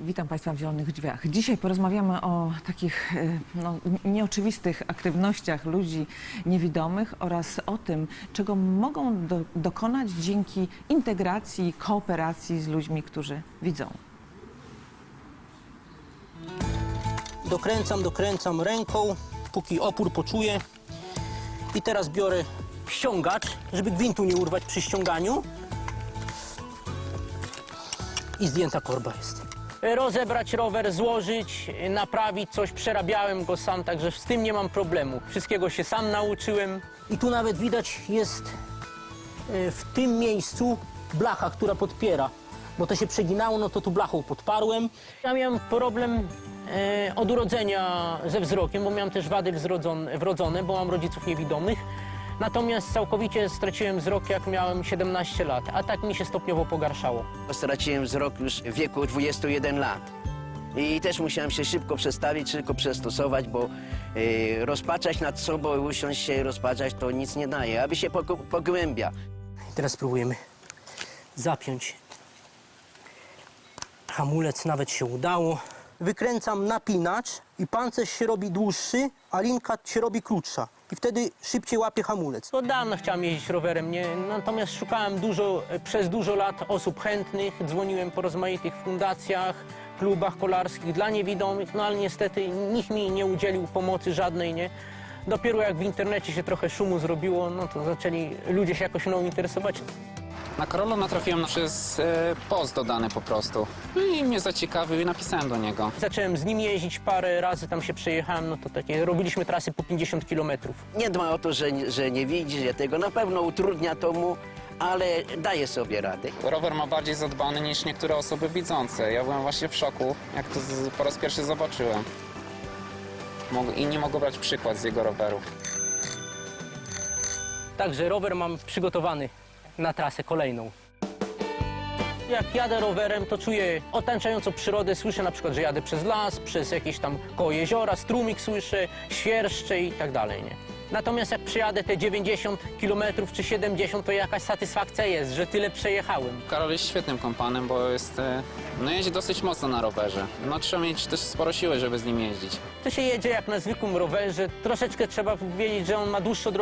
Witam Państwa w Zielonych Drzwiach. Dzisiaj porozmawiamy o takich e, no, nieoczywistych aktywnościach ludzi niewidomych oraz o tym, czego mogą do, dokonać dzięki integracji, kooperacji z ludźmi, którzy widzą. Dokręcam, dokręcam ręką, póki opór poczuję. I teraz biorę ściągacz, żeby gwintu nie urwać przy ściąganiu. I zdjęta korba jest. Rozebrać rower, złożyć, naprawić coś, przerabiałem go sam, także z tym nie mam problemu. Wszystkiego się sam nauczyłem. I tu nawet widać jest e, w tym miejscu blacha, która podpiera. Bo to się przeginało, no to tu blachą podparłem. Ja miałem problem e, od urodzenia ze wzrokiem, bo miałem też wady wrodzone, bo mam rodziców niewidomych. Natomiast całkowicie straciłem wzrok, jak miałem 17 lat, a tak mi się stopniowo pogarszało. Straciłem wzrok już w wieku 21 lat. I też musiałem się szybko przestawić, szybko przystosować, bo y, rozpaczać nad sobą, usiąść się i rozpaczać to nic nie daje, aby się pog- pogłębia. Teraz spróbujemy zapiąć hamulec, nawet się udało. Wykręcam napinacz i pancerz się robi dłuższy, a linka się robi krótsza. I wtedy szybciej łapie hamulec. To dawno chciałem jeździć rowerem, nie? natomiast szukałem dużo, przez dużo lat osób chętnych, dzwoniłem po rozmaitych fundacjach, klubach kolarskich dla niewidomych, no ale niestety nikt mi nie udzielił pomocy żadnej, nie? Dopiero jak w internecie się trochę szumu zrobiło, no to zaczęli ludzie się jakoś mną interesować. Na Karola natrafiłem przez e, post dodany po prostu. No i mnie zaciekawił i napisałem do niego. Zacząłem z nim jeździć parę razy, tam się przejechałem, no to takie, robiliśmy trasy po 50 kilometrów. Nie dba o to, że, nie- że nie widzi, że tego na pewno utrudnia to mu, ale daje sobie radę. Rower ma bardziej zadbany niż niektóre osoby widzące. Ja byłem właśnie w szoku, jak to z, po raz pierwszy zobaczyłem. Mog, inni mogą brać przykład z jego roweru. Także rower mam przygotowany na trasę kolejną. Jak jadę rowerem, to czuję otaczającą przyrodę, słyszę na przykład, że jadę przez las, przez jakieś tam koło jeziora, strumik słyszę, świerszcze i tak dalej, nie? Natomiast jak przejadę te 90 km czy 70, to jakaś satysfakcja jest, że tyle przejechałem. Karol jest świetnym kompanem, bo jest, e, no jeździ dosyć mocno na rowerze. No trzeba mieć też sporo siły, żeby z nim jeździć. To się jedzie jak na zwykłym rowerze, troszeczkę trzeba wiedzieć, że on ma dłuższą drogę